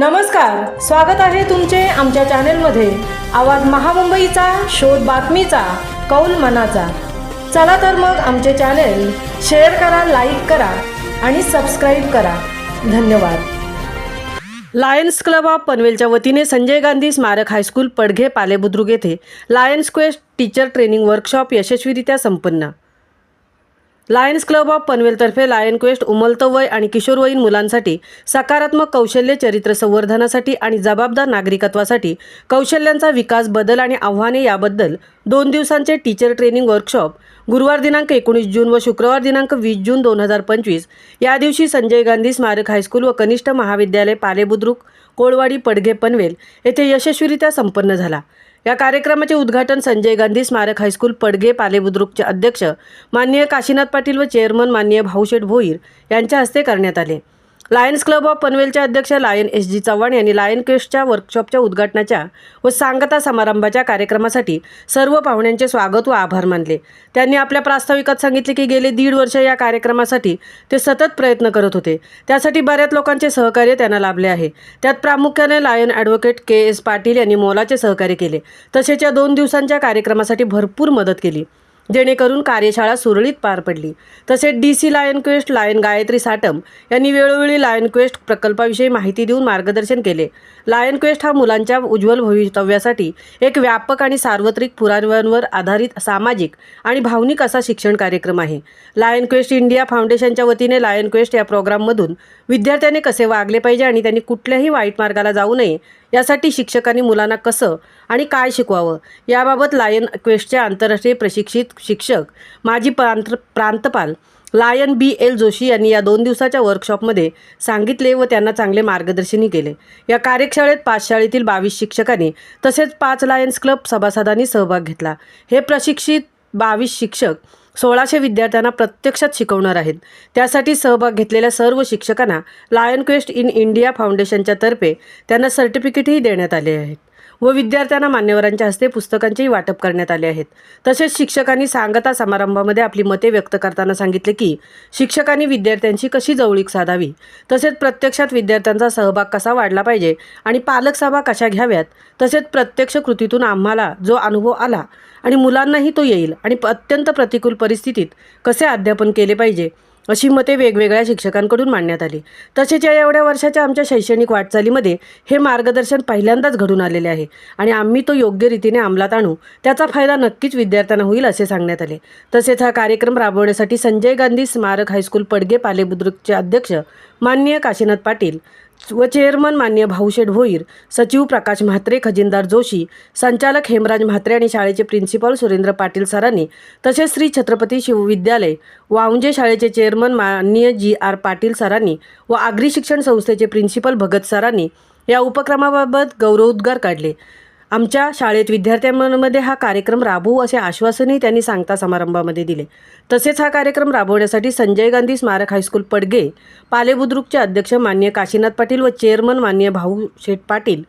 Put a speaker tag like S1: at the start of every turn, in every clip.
S1: नमस्कार स्वागत आहे तुमचे आमच्या चॅनेलमध्ये. आवाज महामुंबईचा शोध बातमीचा कौल मनाचा. चला तर मग आमचे चॅनेल शेअर करा लाईक करा आणि सबस्क्राईब करा. धन्यवाद. लायन्स क्लब ऑफ पनवेलच्या वतीने संजय गांधी स्मारक हायस्कूल पडघे पालेबुद्रुक येथे Lions Quest teacher training workshop यशस्वीरित्या संपन्न. लायन्स क्लब ऑफ पनवेलतर्फे लायन क्वेस्ट उमलतं वय आणि किशोरवयीन मुलांसाठी सकारात्मक कौशल्य चरित्र संवर्धनासाठी आणि जबाबदार नागरिकत्वासाठी कौशल्यांचा विकास बदल आणि आव्हाने याबद्दल दोन दिवसांचे टीचर ट्रेनिंग वर्कशॉप गुरुवार दिनांक एकोणीस जून व शुक्रवार दिनांक वीस जून दोन हजार पंचवीस. या दिवशी संजय गांधी स्मारक हायस्कूल व कनिष्ठ महाविद्यालय पालेबुद्रुक कोळवाडी पडघे पनवेल येथे यशस्वीरित्या संपन्न झाला. या कार्यक्रमाचे उद्घाटन संजय गांधी स्मारक हायस्कूल पडगे पालेबुद्रुकचे अध्यक्ष माननीय काशीनाथ पाटील व चेअरमन माननीय भाऊशेठ भोईर यांच्या हस्ते करण्यात आले. लायन्स क्लब ऑफ पनवेलच्या अध्यक्ष लायन एस जी चव्हाण यांनी लायन क्वेस्टच्या वर्कशॉपच्या उद्घाटनाच्या व सांगता समारंभाच्या कार्यक्रमासाठी सर्व पाहुण्यांचे स्वागत व आभार मानले. त्यांनी आपल्या प्रास्ताविकात सांगितले की गेले दीड वर्ष या कार्यक्रमासाठी ते सतत प्रयत्न करत होते. त्यासाठी बऱ्याच लोकांचे सहकार्य त्यांना लाभले आहे. त्यात प्रामुख्याने Lion advocate K S Patil यांनी मोलाचे सहकार्य केले. तसेच या दोन दिवसांच्या कार्यक्रमासाठी भरपूर मदत केली. जेणेकरून कार्यशाळा सुरळीत पार पडली. तसेच D C Lion Quest Lion Gayatri Satam यांनी वेळोवेळी लायन क्वेस्ट प्रकल्पाविषयी माहिती देऊन मार्गदर्शन केले. लायन क्वेस्ट हा मुलांच्या उज्ज्वल भवितव्यासाठी एक व्यापक आणि सार्वत्रिक पुराव्यांवर आधारित सामाजिक आणि भावनिक असा शिक्षण कार्यक्रम आहे. लायन क्वेस्ट इंडिया फाउंडेशनच्या वतीने लायन क्वेस्ट या प्रोग्राममधून विद्यार्थ्याने कसे वागले पाहिजे आणि त्यांनी कुठल्याही वाईट मार्गाला जाऊ नये यासाठी शिक्षकांनी मुलांना कसं आणि काय शिकवावं याबाबत लायन क्वेस्टचे आंतरराष्ट्रीय प्रशिक्षित शिक्षक माजी प्रांत प्रांतपाल लायन बी एल जोशी यांनी या दोन दिवसाच्या वर्कशॉपमध्ये सांगितले व त्यांना चांगले मार्गदर्शनही केले. या कार्यशाळेत पाच शाळेतील बावीस शिक्षकांनी तसेच पाच लायन्स क्लब सभासदांनी सहभाग घेतला. हे प्रशिक्षित बावीस शिक्षक सोळाशे विद्यार्थ्यांना प्रत्यक्षात शिकवणार आहेत. त्यासाठी सहभाग घेतलेल्या सर्व शिक्षकांना लायन क्वेस्ट इन इंडिया फाउंडेशनच्या तर्फे त्यांना सर्टिफिकेटही देण्यात आले आहेत. व विद्यार्थ्यांना मान्यवरांच्या हस्ते पुस्तकांचेही वाटप करण्यात आले आहेत. तसेच शिक्षकांनी सांगता समारंभामध्ये आपली मते व्यक्त करताना सांगितले की शिक्षकांनी विद्यार्थ्यांशी कशी जवळीक साधावी? तसेच प्रत्यक्षात विद्यार्थ्यांचा सहभाग कसा वाढला पाहिजे? आणि पालक सभा कशा घ्याव्यात? तसेच प्रत्यक्ष कृतीतून आम्हाला जो अनुभव आला आणि मुलांनाही तो येईल आणि अत्यंत प्रतिकूल परिस्थितीत कसे अध्यापन केले पाहिजे? अशी मते वेगवेगळ्या शिक्षकांकडून मांडण्यात आली. तसेच या एवढ्या वर्षाच्या आमच्या शैक्षणिक वाटचालीमध्ये हे मार्गदर्शन पहिल्यांदाच घडून आलेले आहे आणि आम्ही तो योग्य रीतीने अंमलात आणू त्याचा फायदा नक्कीच विद्यार्थ्यांना होईल असे सांगण्यात आले. तसेच हा कार्यक्रम राबवण्यासाठी संजय गांधी स्मारक हायस्कूल पडगे पालेबुद्रुकचे अध्यक्ष माननीय काशीनाथ पाटील व चेअरमन मान्य भाऊशेठ भोईर सचिव प्रकाश म्हात्रे खजिनदार जोशी संचालक हेमराज म्हात्रे आणि शाळेचे प्रिन्सिपल सुरेंद्र पाटील सरांनी तसेच श्री छत्रपती शिवविद्यालय वाऊंजे शाळेचे चेअरमन मान्य जी आर पाटील सरांनी व आगरी शिक्षण संस्थेचे प्रिन्सिपल भगत सरांनी या उपक्रमाबाबत गौरवोद्गार काढले. आमच्या शाळेत विद्यार्थ्यांमध्ये हा कार्यक्रम राबवू असे आश्वासनही त्यांनी सांगता समारंभामध्ये दिले. तसेच हा कार्यक्रम राबवण्यासाठी संजय गांधी स्मारक हायस्कूल पडगे पालेबुद्रुकचे अध्यक्ष मान्य काशीनाथ पाटील व चेअरमन मान्य भाऊ शेठ पाटील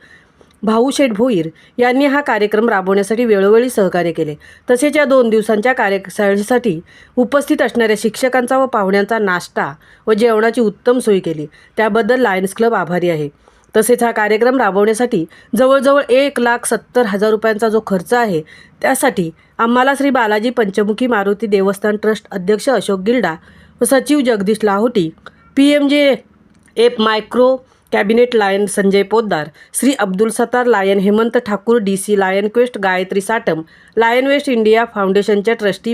S1: भाऊ शेठ भोईर यांनी हा कार्यक्रम राबवण्यासाठी वेळोवेळी सहकार्य केले. तसेच या दोन दिवसांच्या कार्यशाळेसाठी उपस्थित असणाऱ्या शिक्षकांचा व पाहुण्यांचा नाश्ता व जेवणाची उत्तम सोय केली. त्याबद्दल लायन्स क्लब आभारी आहे. तसेच हा कार्यक्रम राबवण्यासाठी जवळजवळ एक लाख सत्तर हजार रुपयांचा जो खर्च आहे त्यासाठी आम्हाला श्री बालाजी पंचमुखी मारुती देवस्थान ट्रस्ट अध्यक्ष अशोक गिल्डा व सचिव Jagdish Lahoti P M J F micro cabinet Lion Sanjay Poddar Shri Abdul Sattar Lion Hemant Thakur D C Lion Quest Gayatri Satam Lion Quest India फाउंडेशनच्या trustee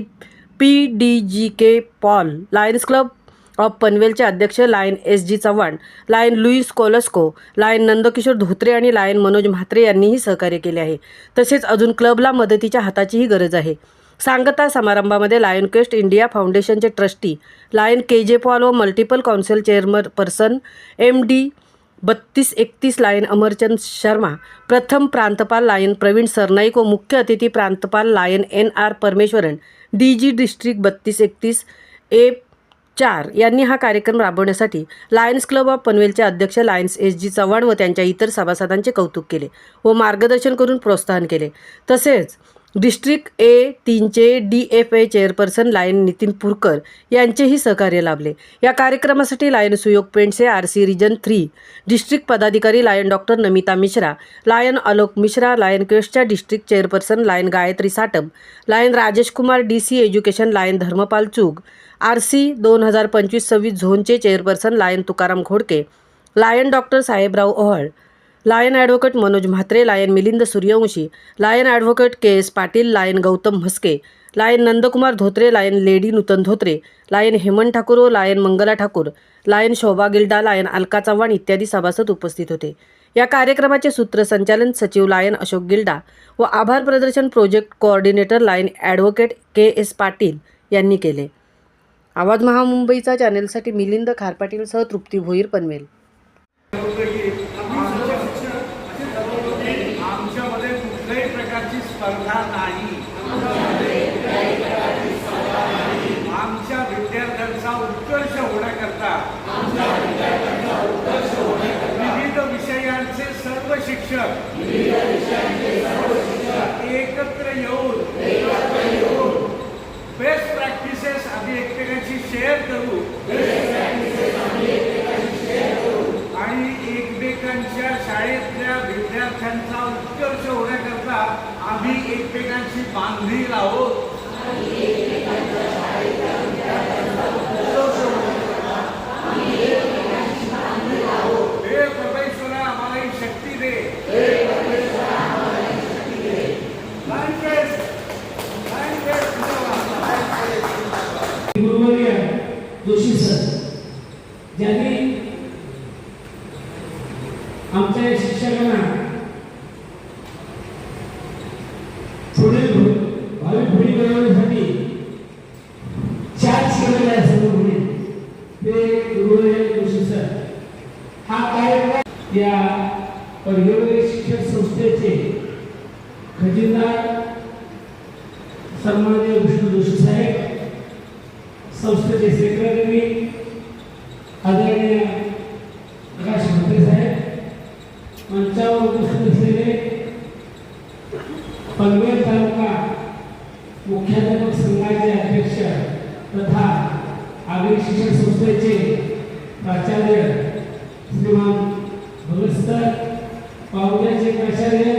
S1: P D G K Paul Lions club of पनवेलचे अध्यक्ष Lion S G Chavan Lion Louis Kolasko Lion Nandkishor Dhotre आणि lion Manoj Mhatre यांनीही सहकार्य केले आहे. तसेच अजून क्लबला मदतीच्या हाताचीही गरज आहे. सांगता समारंभामध्ये लायन क्वेस्ट इंडिया फाउंडेशनचे trustee Lion K J Paul व multiple council chairman person M D बत्तीस एकतीस लायन अमरचंद शर्मा प्रथम प्रांतपाल लायन प्रवीण सरनाईक व मुख्य अतिथी प्रांतपाल Lion N R Parameswaran D G district बत्तीस एकतीस ए चार यांनी हा कार्यक्रम राबवण्यासाठी लायन्स क्लब ऑफ पनवेलचे अध्यक्ष लायन्स एस जी चव्हाण व त्यांच्या इतर सभासदांचे कौतुक केले व मार्गदर्शन करून प्रोत्साहन केले. तसेच district A तीनचे D F A chairperson Lion Nitin Purkar यांचेही सहकार्य लाभले. या कार्यक्रमासाठी Lion Suyog Pentse R C region three district पदाधिकारी Lion doctor Namita Mishra Lion Alok Mishra Lion क्वेस्टच्या district chairperson Lion Gayatri Satam Lion Rajesh Kumar D C education Lion Dharmpal Chug R C दोन हजार पंचवीस सव्वीस झोनचे chairperson Lion Tukaram Ghodke Lion doctor Sahebrao Ohal Lion advocate Manoj Mhatre Lion Milind Suryavanshi Lion advocate K S Patil Lion Gautam Mhaske Lion Nandkumar Dhotre Lion lady Nutan Dhotre Lion Hemant Thakur व Lion Mangala Thakur Lion Shobha Gilda Lion Alka Chavan इत्यादी सभासद उपस्थित होते. या कार्यक्रमाचे सूत्रसंचालन सचिव lion Ashok Gilda व आभार प्रदर्शन project coordinator Lion advocate K S Patil यांनी केले. आवाज महामुंबईचा चॅनेलसाठी मिलिंद खारपाटीलसह तृप्ती भोईर पनवेल
S2: आमच्यामध्ये कुठल्याही प्रकारची स्पर्धा नाही आमच्या विद्यार्थ्यांचा उत्कर्ष होण्याकरता विविध विषयांचे सर्व शिक्षक. एकत्र येऊन बेस्ट प्रॅक्टिसेस आम्ही एकमेकांशी शेअर करू. आणि एकमेकांच्या शाळेतल्या विद्यार्थ्यांचा उत्कर्ष होण्याकरता आम्ही एकमेकांशी बांधील आहोत.
S3: जोशी सर ज्यांनी आमच्या शिक्षकांना पुढे भावी पिढी घडवण्यासाठी चार केलेले आहे सर्व ते गुरुवर्य जोशी सर. हा कार्यक्रम या पदवीधर आदरणीय प्रकाश मंत्री साहेब मंचावर उपस्थित असलेले पनवेल तालुका मुख्याध्यापक संघाचे अध्यक्ष तथा आगरी शिक्षण संस्थेचे प्राचार्य श्रीमान भुलस्तर पाहुण्याचे प्राचार्य